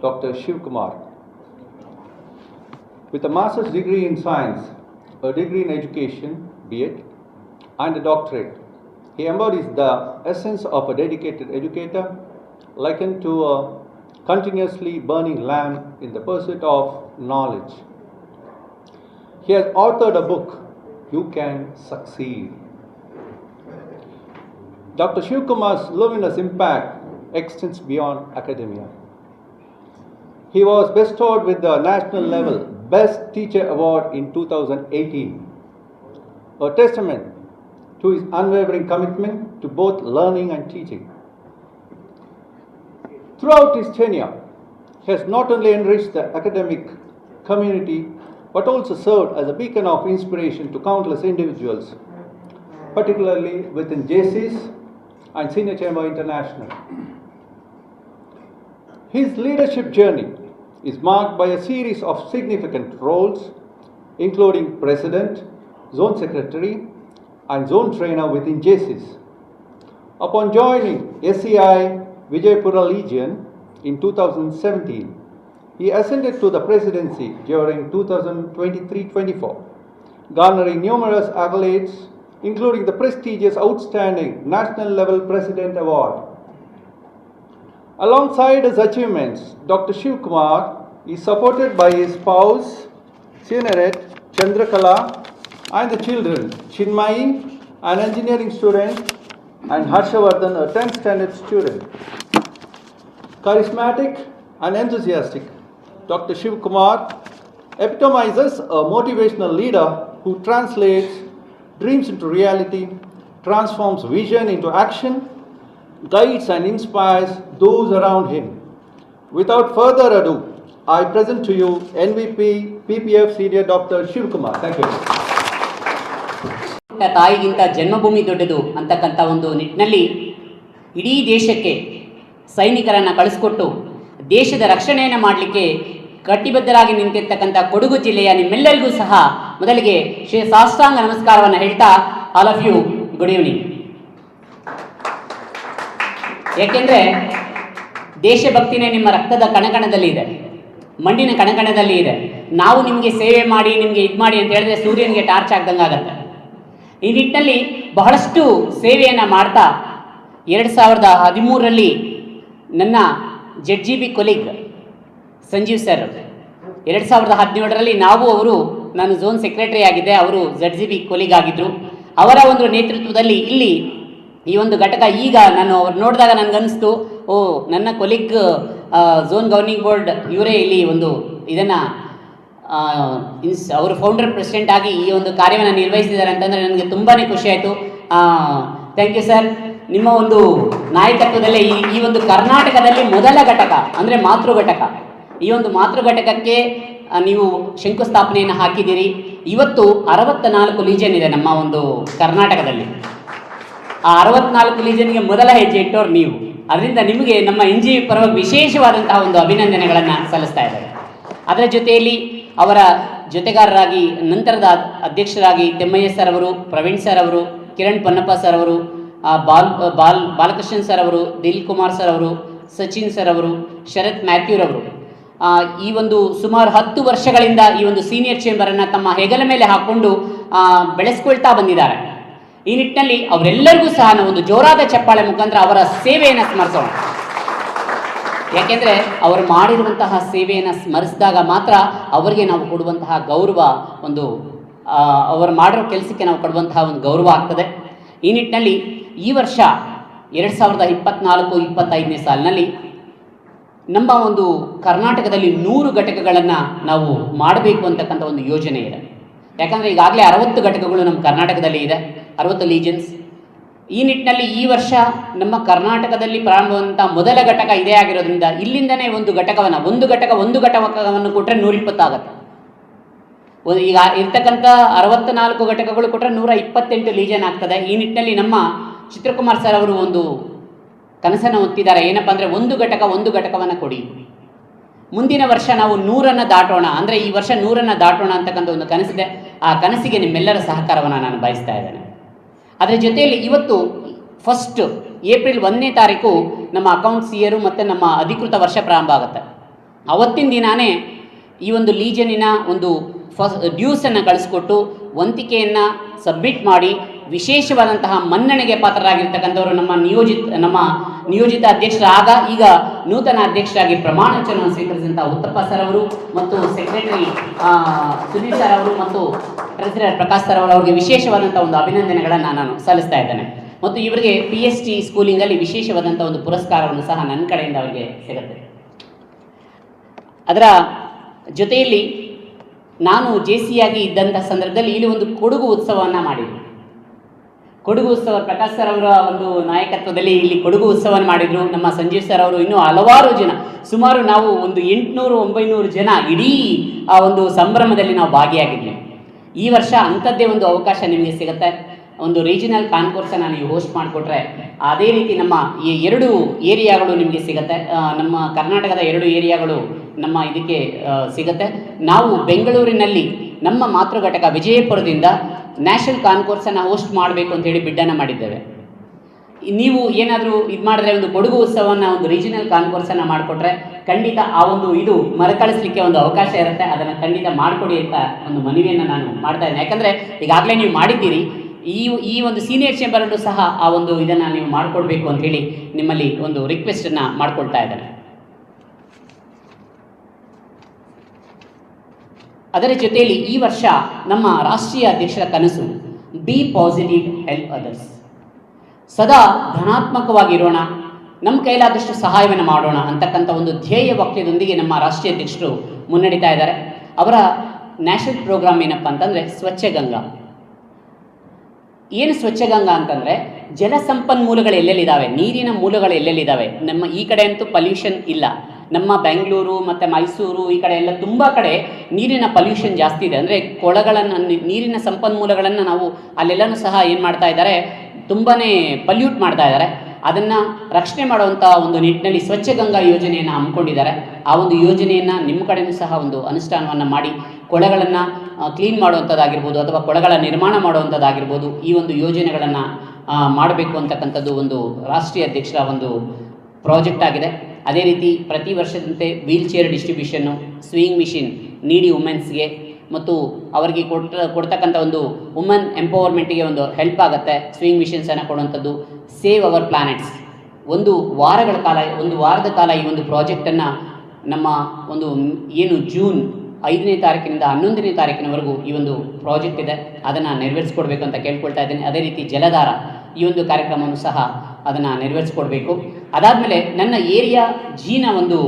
Shiv Kumar. With a master's degree in science, a degree in education, be it, and a doctorate, he embodies the essence of a dedicated educator, likened to a continuously burning lamp in the pursuit of knowledge. He has authored a book, You Can Succeed. Dr. Shiv Kumar's luminous impact extends beyond academia. He was bestowed with the national level Best Teacher Award in 2018, a testament to his unwavering commitment to both learning and teaching. Throughout his tenure, he has not only enriched the academic community but also served as a beacon of inspiration to countless individuals, particularly within JCs and Senior Chamber International. His leadership journey is marked by a series of significant roles, including president, zone secretary, and zone trainer within JCs. Upon joining SCI Vijaypura Legion in 2017, he ascended to the presidency during 2023-24, garnering numerous accolades, including the prestigious Outstanding National Level President Award. Alongside his achievements, Dr. Shiv Kumar is supported by his spouse, Sineret Chandrakala, and the children, Chinmayi, an engineering student, and Harshavardhan, a 10th standard student. Charismatic and enthusiastic, Dr. Shiv Kumar epitomizes a motivational leader who translates dreams into reality, transforms vision into action, guides and inspires those around him. Without further ado, I present to you NVP PPF Senior Dr. Shivkumar. Thank you. ತಾಯಿ ತಾಯಿಗಿಂತ ಜನ್ಮಭೂಮಿ ದೊಡ್ಡದು ಅಂತಕ್ಕಂಥ ಒಂದು ನಿಟ್ಟಿನಲ್ಲಿ ಇಡೀ ದೇಶಕ್ಕೆ ಸೈನಿಕರನ್ನು ಕಳಿಸ್ಕೊಟ್ಟು ದೇಶದ ರಕ್ಷಣೆಯನ್ನು ಮಾಡಲಿಕ್ಕೆ ಕಟ್ಟಿಬದ್ಧರಾಗಿ ನಿಂತಿರ್ತಕ್ಕಂಥ ಕೊಡಗು ಜಿಲ್ಲೆಯ ನಿಮ್ಮೆಲ್ಲರಿಗೂ ಸಹ ಮೊದಲಿಗೆ ಶ್ರೀ ಸಾಷ್ಟಾಂಗ ನಮಸ್ಕಾರವನ್ನು ಹೇಳ್ತಾ all of you good evening ಯಾಕೆಂದರೆ ದೇಶಭಕ್ತಿನೇ ನಿಮ್ಮ ರಕ್ತದ ಕಣಕಣದಲ್ಲಿ ಇದೆ. ಮಣ್ಣಿನ ಕಣಕಣದಲ್ಲಿ ಇದೆ. ನಾವು ನಿಮಗೆ ಸೇವೆ ಮಾಡಿ, ನಿಮಗೆ ಇದು ಮಾಡಿ ಅಂತ ಹೇಳಿದ್ರೆ ಸೂರ್ಯನಿಗೆ ಟಾರ್ಚ್ ಆಗ್ದಂಗೆ ಆಗತ್ತೆ. ಈ ನಿಟ್ಟಿನಲ್ಲಿ ಬಹಳಷ್ಟು ಸೇವೆಯನ್ನು ಮಾಡ್ತಾ ಎರಡು ಸಾವಿರದ ಹದಿಮೂರರಲ್ಲಿ ನನ್ನ Z G B colleague Sanjeev sir ಎರಡು ಸಾವಿರದ ಹದಿನೇಳರಲ್ಲಿ ನಾವು ಅವರು, ನಾನು ಝೋನ್ ಸೆಕ್ರೆಟರಿ ಆಗಿದ್ದೆ, ಅವರು ಜಡ್ ಜಿ ಬಿ ಕೊಲೀಗ್ ಆಗಿದ್ದರು ಅವರ ಒಂದು ನೇತೃತ್ವದಲ್ಲಿ ಇಲ್ಲಿ ಈ ಒಂದು ಘಟಕ ಈಗ ನಾನು ಅವ್ರು ನೋಡಿದಾಗ ನನಗನ್ನಿಸ್ತು ಓ, ನನ್ನ ಕೊಲೀಗ್ ಝೋನ್ ಗವರ್ನಿಂಗ್ ಬೋರ್ಡ್ ಇವರೇ ಇಲ್ಲಿ ಒಂದು ಇದನ್ನು ಇನ್ಸ್ ಅವರು ಫೌಂಡರ್ ಪ್ರೆಸಿಡೆಂಟ್ ಆಗಿ ಈ ಒಂದು ಕಾರ್ಯವನ್ನು ನಿರ್ವಹಿಸಿದ್ದಾರೆ ಅಂತಂದರೆ ನನಗೆ ತುಂಬಾ ಖುಷಿ ಆಯಿತು. ಥ್ಯಾಂಕ್ ಯು ಸರ್ ನಿಮ್ಮ ಒಂದು ನಾಯಕತ್ವದಲ್ಲೇ ಈ ಈ ಒಂದು ಕರ್ನಾಟಕದಲ್ಲಿ ಮೊದಲ ಘಟಕ, ಅಂದರೆ ಮಾತೃ ಘಟಕ ಈ ಒಂದು ಮಾತೃ ಘಟಕಕ್ಕೆ ನೀವು ಶಂಕುಸ್ಥಾಪನೆಯನ್ನು ಹಾಕಿದ್ದೀರಿ. ಇವತ್ತು ಅರವತ್ತ ನಾಲ್ಕು ಲೀಜನ್ ಇದೆ ನಮ್ಮ ಒಂದು ಕರ್ನಾಟಕದಲ್ಲಿ. ಆ ಅರವತ್ನಾಲ್ಕು ಲೀಜನ್ಗೆ ಮೊದಲ ಹೆಜ್ಜೆ ಇಟ್ಟವ್ರು ನೀವು. ಅದರಿಂದ ನಿಮಗೆ ನಮ್ಮ ಎನ್ ಜಿ ಪರವಾಗಿ ವಿಶೇಷವಾದಂತಹ ಒಂದು ಅಭಿನಂದನೆಗಳನ್ನು ಸಲ್ಲಿಸ್ತಾ ಇದ್ದಾರೆ. ಅದರ ಜೊತೆಯಲ್ಲಿ ಅವರ ಜೊತೆಗಾರರಾಗಿ, ನಂತರದ ಅಧ್ಯಕ್ಷರಾಗಿ ತಿಮ್ಮಯ್ಯ ಸರ್ ಅವರು, ಪ್ರವೀಣ್ ಸರ್ ಅವರು, ಕಿರಣ್ ಪೊನ್ನಪ್ಪ ಸರ್ ಅವರು ಬಾಲ್ ಬಾಲ್, ಬಾಲಕೃಷ್ಣನ್ ಸರ್ ಅವರು, ದಿಲ್ ಕುಮಾರ್ ಸರ್ ಅವರು, ಸಚಿನ್ ಸರ್ ಅವರು, ಶರತ್ ಮ್ಯಾಥ್ಯೂರ್ ಅವರು ಈ ಒಂದು ಸುಮಾರು ಹತ್ತು ವರ್ಷಗಳಿಂದ ಈ ಒಂದು ಸೀನಿಯರ್ ಚೇಂಬರನ್ನು ತಮ್ಮ ಹೆಗಲ ಮೇಲೆ ಹಾಕ್ಕೊಂಡು ಬೆಳೆಸ್ಕೊಳ್ತಾ ಬಂದಿದ್ದಾರೆ. ಈ ನಿಟ್ಟಿನಲ್ಲಿ ಅವರೆಲ್ಲರಿಗೂ ಸಹ ನಾವು ಒಂದು ಜೋರಾದ ಚಪ್ಪಾಳೆ ಮುಖಾಂತರ ಅವರ ಸೇವೆಯನ್ನು ಸ್ಮರಿಸೋಣ. ಯಾಕೆಂದರೆ ಅವರು ಮಾಡಿರುವಂತಹ ಸೇವೆಯನ್ನು ಸ್ಮರಿಸಿದಾಗ ಮಾತ್ರ ಅವರಿಗೆ ನಾವು ಕೊಡುವಂತಹ ಗೌರವ ಒಂದು ಅವರು ಮಾಡಿರೋ ಕೆಲಸಕ್ಕೆ ನಾವು ಕೊಡುವಂತಹ ಒಂದು ಗೌರವ ಆಗ್ತದೆ. ಈ ನಿಟ್ಟಿನಲ್ಲಿ ಈ ವರ್ಷ ಎರಡು ಸಾವಿರದ ಇಪ್ಪತ್ನಾಲ್ಕು, ಇಪ್ಪತ್ತೈದನೇ ಸಾಲಿನಲ್ಲಿ ನಮ್ಮ ಒಂದು ಕರ್ನಾಟಕದಲ್ಲಿ ನೂರು ಘಟಕಗಳನ್ನು ನಾವು ಮಾಡಬೇಕು ಅಂತಕ್ಕಂಥ ಒಂದು ಯೋಜನೆ ಇದೆ. ಯಾಕಂದರೆ ಈಗಾಗಲೇ ಅರವತ್ತು ಘಟಕಗಳು ನಮ್ಮ ಕರ್ನಾಟಕದಲ್ಲಿ ಇದೆ, ಅರವತ್ತು ಲೀಜನ್ಸ್ ಈ ನಿಟ್ಟಿನಲ್ಲಿ ಈ ವರ್ಷ ನಮ್ಮ ಕರ್ನಾಟಕದಲ್ಲಿ ಪ್ರಾರಂಭವಾದಂಥ ಮೊದಲ ಘಟಕ ಇದೇ ಆಗಿರೋದ್ರಿಂದ ಇಲ್ಲಿಂದನೇ ಒಂದು ಘಟಕವನ್ನು, ಒಂದು ಘಟಕ, ಒಂದು ಘಟಕವನ್ನು ಕೊಟ್ಟರೆ ನೂರಿಪ್ಪತ್ತಾಗತ್ತೆ. ಈಗ ಇರ್ತಕ್ಕಂಥ ಅರವತ್ತ ನಾಲ್ಕು ಘಟಕಗಳು ಕೊಟ್ಟರೆ ನೂರ ಇಪ್ಪತ್ತೆಂಟು ಲೀಜನ್ ಆಗ್ತದೆ. ಈ ನಿಟ್ಟಿನಲ್ಲಿ ನಮ್ಮ ಚಿತ್ರಕುಮಾರ್ ಸರ್ ಅವರು ಒಂದು ಕನಸನ್ನು ಹೊತ್ತಿದ್ದಾರೆ. ಏನಪ್ಪ ಅಂದರೆ ಒಂದು ಘಟಕ, ಒಂದು ಘಟಕವನ್ನು ಕೊಡಿ. ಮುಂದಿನ ವರ್ಷ ನಾವು ನೂರನ್ನು ದಾಟೋಣ. ಅಂದರೆ ಈ ವರ್ಷ ನೂರನ್ನು ದಾಟೋಣ ಅಂತಕ್ಕಂಥ ಒಂದು ಕನಸಿದೆ. ಆ ಕನಸಿಗೆ ನಿಮ್ಮೆಲ್ಲರ ಸಹಕಾರವನ್ನು ನಾನು ಬಯಸ್ತಾ ಇದ್ದೇನೆ. ಅದರ ಜೊತೆಯಲ್ಲಿ ಇವತ್ತು ಫಸ್ಟ್ ಏಪ್ರಿಲ್ ಒಂದನೇ ತಾರೀಕು ನಮ್ಮ ಅಕೌಂಟ್ಸ್ ಇಯರು ಮತ್ತು ನಮ್ಮ ಅಧಿಕೃತ ವರ್ಷ ಪ್ರಾರಂಭ ಆಗುತ್ತೆ. ಅವತ್ತಿನ ದಿನಾನೇ ಈ ಒಂದು ಲೀಜನಿನ ಒಂದು ಫಸ್ ಡ್ಯೂಸನ್ನು ಕಳಿಸ್ಕೊಟ್ಟು, ವಂತಿಕೆಯನ್ನು ಸಬ್ಮಿಟ್ ಮಾಡಿ ವಿಶೇಷವಾದಂತಹ ಮನ್ನಣೆಗೆ ಪಾತ್ರರಾಗಿರ್ತಕ್ಕಂಥವರು ನಮ್ಮ ನಿಯೋಜಿತ ನಮ್ಮ ನಿಯೋಜಿತ ಅಧ್ಯಕ್ಷರಾಗ ಈಗ ನೂತನ ಅಧ್ಯಕ್ಷರಾಗಿ ಪ್ರಮಾಣ ವಚನವನ್ನು ಸ್ವೀಕರಿಸಿದಂಥ ಉತ್ತಪ್ಪ ಸರ್ ಅವರು ಮತ್ತು ಸೆಕ್ರೆಟರಿ ಸುನೀಲ್ ಸರ್ ಅವರು ಮತ್ತು ಟ್ರೆಸರರ್ ಪ್ರಕಾಶ್ ಸರ್ ಅವರು ಅವರಿಗೆ ವಿಶೇಷವಾದಂಥ ಒಂದು ಅಭಿನಂದನೆಗಳನ್ನು ನಾನು ಸಲ್ಲಿಸ್ತಾ ಇದ್ದೇನೆ. ಮತ್ತು ಇವರಿಗೆ ಪಿ ಎಸ್ ಟಿ ಸ್ಕೂಲಿಂಗಲ್ಲಿ ವಿಶೇಷವಾದಂಥ ಒಂದು ಪುರಸ್ಕಾರವನ್ನು ಸಹ ನನ್ನ ಕಡೆಯಿಂದ ಅವರಿಗೆ ಸಿಗುತ್ತೆ. ಅದರ ಜೊತೆಯಲ್ಲಿ ನಾನು ಜೆ ಸಿಯಾಗಿ ಇದ್ದಂಥ ಸಂದರ್ಭದಲ್ಲಿ ಇಲ್ಲಿ ಒಂದು ಕೊಡುಗು ಉತ್ಸವವನ್ನು ಮಾಡಿದ್ವಿ. ಕೊಡಗು ಉತ್ಸವ, ಪ್ರಕಾಶ್ ಸರ್ ಅವರ ಒಂದು ನಾಯಕತ್ವದಲ್ಲಿ ಇಲ್ಲಿ ಕೊಡಗು ಉತ್ಸವವನ್ನು ಮಾಡಿದ್ರು. ನಮ್ಮ ಸಂಜೀವ್ ಸರ್ ಅವರು ಇನ್ನೂ ಹಲವಾರು ಜನ, ಸುಮಾರು ನಾವು ಒಂದು ಎಂಟುನೂರು, ಒಂಬೈನೂರು ಜನ ಇಡೀ ಆ ಒಂದು ಸಂಭ್ರಮದಲ್ಲಿ ನಾವು ಭಾಗಿಯಾಗಿದ್ವಿ. ಈ ವರ್ಷ ಅಂಥದ್ದೇ ಒಂದು ಅವಕಾಶ ನಿಮಗೆ ಸಿಗುತ್ತೆ. ಒಂದು ರೀಜನಲ್ ಕಾನ್ಕೋರ್ಸನ್ನು ನೀವು ಹೋಸ್ಟ್ ಮಾಡಿಕೊಟ್ರೆ ಅದೇ ರೀತಿ ನಮ್ಮ ಈ ಎರಡು ಏರಿಯಾಗಳು ನಿಮಗೆ ಸಿಗುತ್ತೆ. ನಮ್ಮ ಕರ್ನಾಟಕದ ಎರಡು ಏರಿಯಾಗಳು ನಮ್ಮ ಇದಕ್ಕೆ ಸಿಗುತ್ತೆ. ನಾವು ಬೆಂಗಳೂರಿನಲ್ಲಿ ನಮ್ಮ ಮಾತೃಘಟಕ ವಿಜಯಪುರದಿಂದ ನ್ಯಾಷನಲ್ ಕಾನ್ಕೋರ್ಸನ್ನು ಹೋಸ್ಟ್ ಮಾಡಬೇಕು ಅಂತ ಹೇಳಿ ಬಿಡ್ಡನ್ನು ಮಾಡಿದ್ದೇವೆ. ನೀವು ಏನಾದರೂ ಇದು ಮಾಡಿದ್ರೆ ಒಂದು ಕೊಡಗು ಉತ್ಸವನ ಒಂದು ರೀಜನಲ್ ಕಾನ್ಕೋರ್ಸನ್ನು ಮಾಡಿಕೊಟ್ರೆ ಖಂಡಿತ ಆ ಒಂದು ಇದು ಮರುಕಳಿಸ್ಲಿಕ್ಕೆ ಒಂದು ಅವಕಾಶ ಇರುತ್ತೆ. ಅದನ್ನು ಖಂಡಿತ ಮಾಡಿಕೊಡಿ ಅಂತ ಒಂದು ಮನವಿಯನ್ನು ನಾನು ಮಾಡ್ತಾ ಇದ್ದೇನೆ. ಯಾಕಂದರೆ ಈಗಾಗಲೇ ನೀವು ಮಾಡಿದ್ದೀರಿ. ಈ ಈ ಒಂದು ಸೀನಿಯರ್ ಚೇಂಬರಲ್ಲೂ ಸಹ ಆ ಒಂದು ಇದನ್ನು ನೀವು ಮಾಡಿಕೊಡ್ಬೇಕು ಹೇಳಿ ನಿಮ್ಮಲ್ಲಿ ಒಂದು ರಿಕ್ವೆಸ್ಟನ್ನು ಮಾಡ್ಕೊಳ್ತಾ ಇದ್ದೇನೆ. ಅದರ ಜೊತೆಯಲ್ಲಿ ಈ ವರ್ಷ ನಮ್ಮ ರಾಷ್ಟ್ರೀಯ ಅಧ್ಯಕ್ಷರ ಕನಸು ಬಿ ಪಾಸಿಟಿವ್ ಹೆಲ್ಪ್ ಅದರ್ಸ್ ಸದಾ ಧನಾತ್ಮಕವಾಗಿರೋಣ ನಮ್ಮ ಕೈಲಾದಷ್ಟು ಸಹಾಯವನ್ನು ಮಾಡೋಣ ಅಂತಕ್ಕಂಥ ಒಂದು ಧ್ಯೇಯ ವಾಕ್ಯದೊಂದಿಗೆ ನಮ್ಮ ರಾಷ್ಟ್ರೀಯ ಅಧ್ಯಕ್ಷರು ಮುನ್ನಡೀತಾ ಇದ್ದಾರೆ. ಅವರ ನ್ಯಾಷನಲ್ ಪ್ರೋಗ್ರಾಮ್ ಏನಪ್ಪ ಅಂತಂದರೆ ಸ್ವಚ್ಛ ಗಂಗಾ. ಏನು ಸ್ವಚ್ಛ ಗಂಗಾ ಅಂತಂದರೆ ಜಲ ಸಂಪನ್ಮೂಲಗಳು ಎಲ್ಲೆಲ್ಲಿದ್ದಾವೆ? ನೀರಿನ ಮೂಲಗಳು ಎಲ್ಲೆಲ್ಲಿದ್ದಾವೆ? ನಮ್ಮ ಈ ಕಡೆ ಅಂತೂ ಪಲ್ಯೂಷನ್ ಇಲ್ಲ. ನಮ್ಮ ಬೆಂಗಳೂರು ಮತ್ತು ಮೈಸೂರು ಈ ಕಡೆ ಎಲ್ಲ ತುಂಬ ಕಡೆ ನೀರಿನ ಪಲ್ಯೂಷನ್ ಜಾಸ್ತಿ ಇದೆ. ಅಂದರೆ ಕೊಳಗಳನ್ನು ನೀರಿನ ಸಂಪನ್ಮೂಲಗಳನ್ನು ನಾವು ಅಲ್ಲೆಲ್ಲನೂ ಸಹ ಏನು ಮಾಡ್ತಾ ಇದ್ದಾರೆ ತುಂಬಾ ಪಲ್ಯೂಟ್ ಮಾಡ್ತಾ ಇದ್ದಾರೆ. ಅದನ್ನು ರಕ್ಷಣೆ ಮಾಡುವಂಥ ಒಂದು ನಿಟ್ಟಿನಲ್ಲಿ ಸ್ವಚ್ಛ ಗಂಗಾ ಯೋಜನೆಯನ್ನು ಹಮ್ಮಿಕೊಂಡಿದ್ದಾರೆ. ಆ ಒಂದು ಯೋಜನೆಯನ್ನು ನಿಮ್ಮ ಕಡೆಯೂ ಸಹ ಒಂದು ಅನುಷ್ಠಾನವನ್ನು ಮಾಡಿ, ಕೊಳಗಳನ್ನು ಕ್ಲೀನ್ ಮಾಡುವಂಥದ್ದಾಗಿರ್ಬೋದು ಅಥವಾ ಕೊಳಗಳ ನಿರ್ಮಾಣ ಮಾಡುವಂಥದ್ದಾಗಿರ್ಬೋದು ಈ ಒಂದು ಯೋಜನೆಗಳನ್ನು ಮಾಡಬೇಕು ಅಂತಕ್ಕಂಥದ್ದು ಒಂದು ರಾಷ್ಟ್ರೀಯ ಅಧ್ಯಕ್ಷರ ಒಂದು ಪ್ರಾಜೆಕ್ಟ್ ಆಗಿದೆ. ಅದೇ ರೀತಿ ಪ್ರತಿ ವರ್ಷದಂತೆ ವೀಲ್ ಚೇರ್ ಡಿಸ್ಟ್ರಿಬ್ಯೂಷನ್ನು, ಸ್ವಿಂಗ್ ಮಿಷಿನ್ ನೀಡಿ ವುಮೆನ್ಸ್ಗೆ ಮತ್ತು ಅವರಿಗೆ ಕೊಟ್ಟ, ಕೊಡ್ತಕ್ಕಂಥ ಒಂದು ವುಮನ್ ಎಂಪವರ್ಮೆಂಟಿಗೆ ಒಂದು ಹೆಲ್ಪ್ ಆಗುತ್ತೆ, ಸ್ವಿಂಗ್ ಮಿಷಿನ್ಸನ್ನು ಕೊಡುವಂಥದ್ದು. Save our planets. ಒಂದು ವಾರಗಳ ಕಾಲ, ಒಂದು ವಾರದ ಕಾಲ ಈ ಒಂದು ಪ್ರಾಜೆಕ್ಟನ್ನು ನಮ್ಮ ಒಂದು ಏನು ಜೂನ್ ಐದನೇ ತಾರೀಕಿನಿಂದ ಹನ್ನೊಂದನೇ ತಾರೀಕಿನವರೆಗೂ ಈ ಒಂದು ಪ್ರಾಜೆಕ್ಟ್ ಇದೆ. ಅದನ್ನು ನೆರವೇರಿಸ್ಕೊಡ್ಬೇಕು ಅಂತ ಕೇಳ್ಕೊಳ್ತಾ ಇದ್ದೀನಿ. ಅದೇ ರೀತಿ ಜಲಧಾರ ಈ ಒಂದು ಕಾರ್ಯಕ್ರಮವನ್ನು ಸಹ ಅದನ್ನು ನೆರವೇರಿಸ್ಕೊಡ್ಬೇಕು. ಅದಾದಮೇಲೆ ನನ್ನ ಏರಿಯಾ ಜೀನ ಒಂದು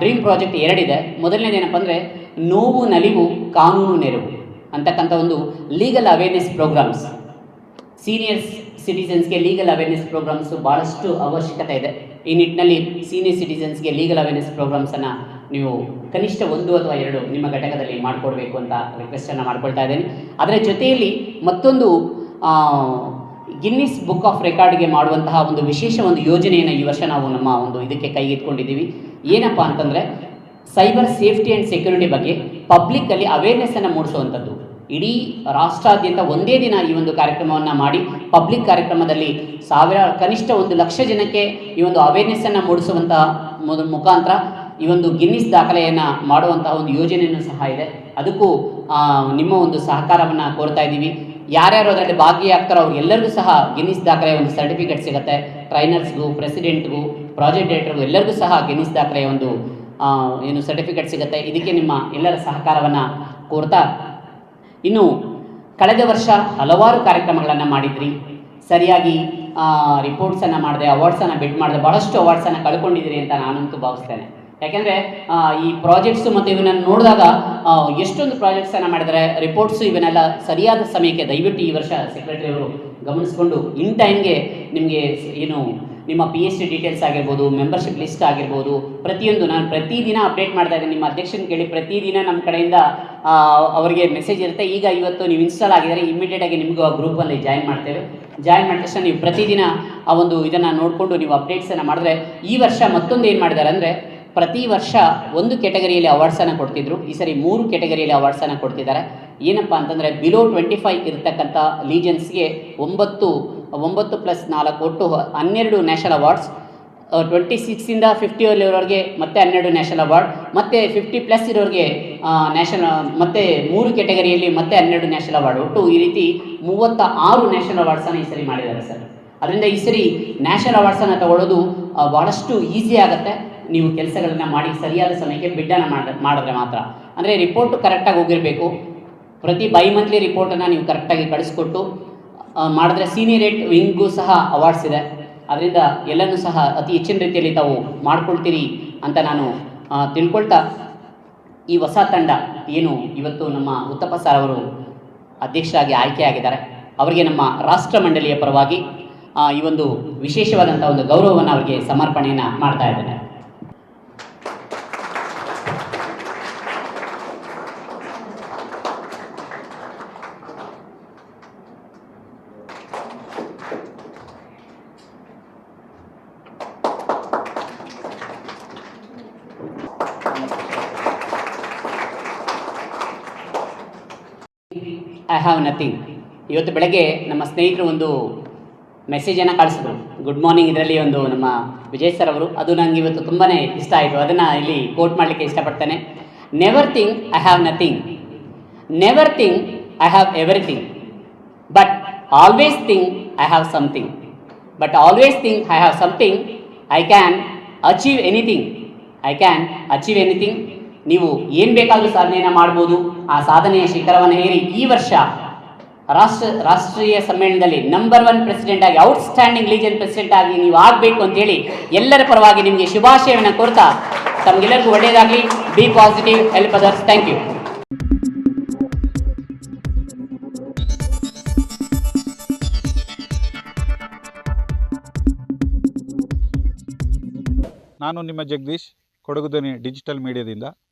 ಡ್ರೀಮ್ ಪ್ರಾಜೆಕ್ಟ್ ಎರಡಿದೆ. ಮೊದಲನೇದೇನಪ್ಪ ಅಂದರೆ ನೋವು, ನಲಿವು, ಕಾನೂನು ನೆರವು ಅಂತಕ್ಕಂಥ ಒಂದು ಲೀಗಲ್ ಅವೇರ್ನೆಸ್ ಪ್ರೋಗ್ರಾಮ್ಸ್ ಸೀನಿಯರ್ಸ್ ಸಿಟಿಸನ್ಸ್ಗೆ ಲೀಗಲ್ ಅವೇರ್ನೆಸ್ ಪ್ರೋಗ್ರಾಮ್ಸು ಭಾಳಷ್ಟು ಅವಶ್ಯಕತೆ ಇದೆ. ಈ ನಿಟ್ಟಿನಲ್ಲಿ ಸೀನಿಯರ್ ಸಿಟಿಸನ್ಸ್ಗೆ ಲೀಗಲ್ ಅವೇರ್ನೆಸ್ ಪ್ರೋಗ್ರಾಮ್ಸನ್ನು ನೀವು ಕನಿಷ್ಠ ಒಂದು ಅಥವಾ ಎರಡು ನಿಮ್ಮ ಘಟಕದಲ್ಲಿ ಮಾಡಿಕೊಡ್ಬೇಕು ಅಂತ ರಿಕ್ವೆಸ್ಟನ್ನು ಮಾಡ್ಕೊಳ್ತಾ ಇದ್ದೀನಿ. ಅದರ ಜೊತೆಯಲ್ಲಿ ಮತ್ತೊಂದು ಗಿನ್ನಿಸ್ ಬುಕ್ ಆಫ್ ರೆಕಾರ್ಡ್ಗೆ ಮಾಡುವಂತಹ ಒಂದು ವಿಶೇಷ ಒಂದು ಯೋಜನೆಯನ್ನು ಈ ವರ್ಷ ನಾವು ನಮ್ಮ ಒಂದು ಇದಕ್ಕೆ ಕೈಗೆತ್ಕೊಂಡಿದ್ದೀವಿ ಏನಪ್ಪ ಅಂತಂದರೆ ಸೈಬರ್ ಸೇಫ್ಟಿ ಆ್ಯಂಡ್ ಸೆಕ್ಯೂರಿಟಿ ಬಗ್ಗೆ ಪಬ್ಲಿಕ್ಕಲ್ಲಿ ಅವೇರ್ನೆಸ್ಸನ್ನು ಮೂಡಿಸುವಂಥದ್ದು. ಇಡೀ ರಾಷ್ಟ್ರಾದ್ಯಂತ ಒಂದೇ ದಿನ ಈ ಒಂದು ಕಾರ್ಯಕ್ರಮವನ್ನು ಮಾಡಿ ಪಬ್ಲಿಕ್ ಕಾರ್ಯಕ್ರಮದಲ್ಲಿ ಸಾವಿರ, ಕನಿಷ್ಠ ಒಂದು ಲಕ್ಷ ಜನಕ್ಕೆ ಈ ಒಂದು ಅವೇರ್ನೆಸ್ಸನ್ನು ಮೂಡಿಸುವಂತಹ ಮುಖಾಂತರ ಈ ಒಂದು ಗಿನ್ನಿಸ್ ದಾಖಲೆಯನ್ನು ಮಾಡುವಂತಹ ಒಂದು ಯೋಜನೆಯೂ ಸಹ ಇದೆ. ಅದಕ್ಕೂ ನಿಮ್ಮ ಒಂದು ಸಹಕಾರವನ್ನು ಕೋರ್ತಾ ಇದ್ದೀವಿ. ಯಾರ್ಯಾರು ಅದರಲ್ಲಿ ಭಾಗಿಯಾಗ್ತಾರೋ ಎಲ್ಲರಿಗೂ ಸಹ ಗಿನ್ನಿಸ್ ದಾಖಲೆಯ ಒಂದು ಸರ್ಟಿಫಿಕೇಟ್ ಸಿಗುತ್ತೆ. ಟ್ರೈನರ್ಸ್ಗೂ, ಪ್ರೆಸಿಡೆಂಟ್ಗೂ, ಪ್ರಾಜೆಕ್ಟ್ ಡೈರೆಕ್ಟರ್ಗೂ ಎಲ್ಲರಿಗೂ ಸಹ ಗಿನ್ನಿಸ್ ದಾಖಲೆಯ ಒಂದು ಏನು ಸರ್ಟಿಫಿಕೇಟ್ ಸಿಗುತ್ತೆ. ಇದಕ್ಕೆ ನಿಮ್ಮ ಎಲ್ಲರ ಸಹಕಾರವನ್ನು ಕೋರ್ತಾ ಇನ್ನು ಕಳೆದ ವರ್ಷ ಹಲವಾರು ಕಾರ್ಯಕ್ರಮಗಳನ್ನು ಮಾಡಿದ್ರಿ. ಸರಿಯಾಗಿ ರಿಪೋರ್ಟ್ಸನ್ನು ಮಾಡಿದೆ ಅವಾರ್ಡ್ಸನ್ನು ಬಿಟ್ ಮಾಡಿದೆ ಭಾಳಷ್ಟು ಅವಾರ್ಡ್ಸನ್ನು ಕಳ್ಕೊಂಡಿದ್ದೀರಿ ಅಂತ ನಾನಂತೂ ಭಾವಿಸ್ತೇನೆ. ಯಾಕೆಂದರೆ ಈ ಪ್ರಾಜೆಕ್ಟ್ಸು ಮತ್ತು ಇವನ್ನ ನೋಡಿದಾಗ ಎಷ್ಟೊಂದು ಪ್ರಾಜೆಕ್ಟ್ಸನ್ನು ಮಾಡಿದರೆ ರಿಪೋರ್ಟ್ಸು ಇವನ್ನೆಲ್ಲ ಸರಿಯಾದ ಸಮಯಕ್ಕೆ, ದಯವಿಟ್ಟು ಈ ವರ್ಷ ಸೆಕ್ರೆಟರಿ ಅವರು ಗಮನಿಸ್ಕೊಂಡು ಇನ್ ಟೈಮ್ಗೆ ನಿಮಗೆ ಏನು, ನಿಮ್ಮ ಪಿ ಎಚ್ ಡಿ ಡೀಟೇಲ್ಸ್ ಆಗಿರ್ಬೋದು ಮೆಂಬರ್ಶಿಪ್ ಲಿಸ್ಟ್ ಆಗಿರ್ಬೋದು, ಪ್ರತಿಯೊಂದು ನಾನು ಪ್ರತಿದಿನ ಅಪ್ಡೇಟ್ ಮಾಡ್ತಾ ಇದ್ದೀನಿ, ನಿಮ್ಮ ಅಧ್ಯಕ್ಷನ ಕೇಳಿ ಪ್ರತಿದಿನ ನಮ್ಮ ಕಡೆಯಿಂದ ಅವರಿಗೆ ಮೆಸೇಜ್ ಇರುತ್ತೆ. ಈಗ ಇವತ್ತು ನೀವು ಇನ್ಸ್ಟಾಲ್ ಆಗಿದ್ದಾರೆ ಇಮಿಡಿಯೇಟಾಗಿ ನಿಮಗೂ ಆ ಗ್ರೂಪಲ್ಲಿ ಜಾಯಿನ್ ಮಾಡ್ತೇವೆ. ಜಾಯಿನ್ ಮಾಡಿದ ತಕ್ಷಣ ನೀವು ಪ್ರತಿದಿನ ಆ ಒಂದು ಇದನ್ನು ನೋಡಿಕೊಂಡು ನೀವು ಅಪ್ಡೇಟ್ಸನ್ನು ಮಾಡಿದ್ರೆ, ಈ ವರ್ಷ ಮತ್ತೊಂದು ಏನು ಮಾಡಿದ್ದಾರೆ ಅಂದರೆ ಪ್ರತಿ ವರ್ಷ ಒಂದು ಕೆಟಗರಿಯಲ್ಲಿ ಅವಾರ್ಡ್ಸನ್ನು ಕೊಡ್ತಿದ್ರು. ಈ ಸರಿ ಮೂರು ಕೆಟಗರಿಯಲ್ಲಿ ಅವಾರ್ಡ್ಸನ್ನು ಕೊಡ್ತಿದ್ದಾರೆ. ಏನಪ್ಪ ಅಂತಂದರೆ ಬಿಲೋ ಟ್ವೆಂಟಿ ಫೈವ್ ಇರತಕ್ಕಂಥ ಲೀಜನ್ಸ್ಗೆ ಒಂಬತ್ತು ಒಂಬತ್ತು ಪ್ಲಸ್ ನಾಲ್ಕು ಒಟ್ಟು ಹನ್ನೆರಡು ನ್ಯಾಷನಲ್ ಅವಾರ್ಡ್ಸ್ ಟ್ವೆಂಟಿ ಸಿಕ್ಸಿಂದ ಫಿಫ್ಟಿ ಇರೋರಿಗೆ ಮತ್ತೆ ಹನ್ನೆರಡು ನ್ಯಾಷನಲ್ ಅವಾರ್ಡ್ ಮತ್ತು ಫಿಫ್ಟಿ ಪ್ಲಸ್ ಇರೋರಿಗೆ ನ್ಯಾಷನಲ್ ಮತ್ತು ಮೂರು ಕೆಟಗರಿಯಲ್ಲಿ ಮತ್ತೆ ಹನ್ನೆರಡು ನ್ಯಾಷನಲ್ ಅವಾರ್ಡ್ ಒಟ್ಟು ಈ ರೀತಿ ಮೂವತ್ತ ಆರು ನ್ಯಾಷನಲ್ ಅವಾರ್ಡ್ಸನ್ನು ಈ ಸರಿ ಮಾಡಿದ್ದಾರೆ ಸರ್. ಅದರಿಂದ ಈ ಸರಿ ನ್ಯಾಷನಲ್ ಅವಾರ್ಡ್ಸನ್ನು ತಗೊಳ್ಳೋದು ಭಾಳಷ್ಟು ಈಸಿ ಆಗುತ್ತೆ. ನೀವು ಕೆಲಸಗಳನ್ನು ಮಾಡಿ ಸರಿಯಾದ ಸಮಯಕ್ಕೆ ಬಿಡ್ಡನ್ನು ಮಾಡ, ಮಾಡಿದ್ರೆ ಮಾತ್ರ. ಅಂದರೆ ರಿಪೋರ್ಟ್ ಕರೆಕ್ಟಾಗಿ ಹೋಗಿರಬೇಕು. ಪ್ರತಿ ಬೈ ಮಂತ್ಲಿ ರಿಪೋರ್ಟನ್ನು ನೀವು ಕರೆಕ್ಟಾಗಿ ಕಳಿಸ್ಕೊಟ್ಟು ಮಾಡಿದ್ರೆ ಸೀನಿಯರೇಟ್ ವಿಂಗ್ಗೂ ಸಹ ಅವಾರ್ಡ್ಸ್ ಇದೆ. ಅದರಿಂದ ಎಲ್ಲನೂ ಸಹ ಅತಿ ಹೆಚ್ಚಿನ ರೀತಿಯಲ್ಲಿ ತಾವು ಮಾಡ್ಕೊಳ್ತೀರಿ ಅಂತ ನಾನು ತಿಳ್ಕೊಳ್ತಾ ಈ ಹೊಸ ತಂಡ ಏನು ಇವತ್ತು ನಮ್ಮ ಉತ್ತಪ್ಪ ಸರ್ ಅವರು ಅಧ್ಯಕ್ಷರಾಗಿ ಆಯ್ಕೆಯಾಗಿದ್ದಾರೆ ಅವರಿಗೆ ನಮ್ಮ ರಾಷ್ಟ್ರ ಮಂಡಳಿಯ ಪರವಾಗಿ ಈ ಒಂದು ವಿಶೇಷವಾದಂಥ ಒಂದು ಗೌರವವನ್ನು ಅವರಿಗೆ ಸಮರ್ಪಣೆಯನ್ನು ಮಾಡ್ತಾ ಇದ್ದೇನೆ ಐ ಹ್ಯಾವ್ ನಥಿಂಗ್ ಇವತ್ತು ಬೆಳಗ್ಗೆ ನಮ್ಮ ಸ್ನೇಹಿತರು ಒಂದು ಮೆಸೇಜನ್ನು ಕಳಿಸಿದ್ರು. ಗುಡ್ ಮಾರ್ನಿಂಗ್ ಇದರಲ್ಲಿ ಒಂದು ನಮ್ಮ ವಿಜಯ್ ಸರ್ ಅವರು. ಅದು ನನಗೆ ಇವತ್ತು ತುಂಬಾ ಇಷ್ಟ ಆಯಿತು. ಅದನ್ನು ಇಲ್ಲಿ ಕೋಟ್ ಮಾಡಲಿಕ್ಕೆ ಇಷ್ಟಪಡ್ತೇನೆ. Never thing I have nothing never thing I have everything but always thing I have something but always thing I have something I can achieve anything I can achieve anything ನೀವು ಏನು ಬೇಕಾದರೂ ಸಾಧನೆಯನ್ನು ಮಾಡ್ಬೋದು. ಆ ಸಾಧನೆಯ ಶಿಖರವನ್ನು ಏರಿ ಈ ವರ್ಷ ರಾಷ್ಟ್ರ, ರಾಷ್ಟ್ರೀಯ ಸಮ್ಮೇಳನದಲ್ಲಿ ನಂಬರ್ ಒನ್ ಪ್ರೆಸಿಡೆಂಟ್ ಆಗಿ ಔಟ್ಸ್ಟ್ಯಾಂಡಿಂಗ್ ಲೀಜನ್ ಪ್ರೆಸಿಡೆಂಟ್ ಆಗಿ ನೀವು ಆಗಬೇಕು ಅಂತೇಳಿ ಎಲ್ಲರ ಪರವಾಗಿ ನಿಮಗೆ ಶುಭಾಶಯವನ್ನು ಕೋರ್ತಾ ತಮಗೆಲ್ಲರಿಗೂ ಒಳ್ಳೆಯದಾಗಲಿ. Be positive help others thank you ನಾನು ನಿಮ್ಮ ಜಗದೀಶ್ ಕೊಡಗುದನಿ ಡಿಜಿಟಲ್ ಮೀಡಿಯಾದಿಂದ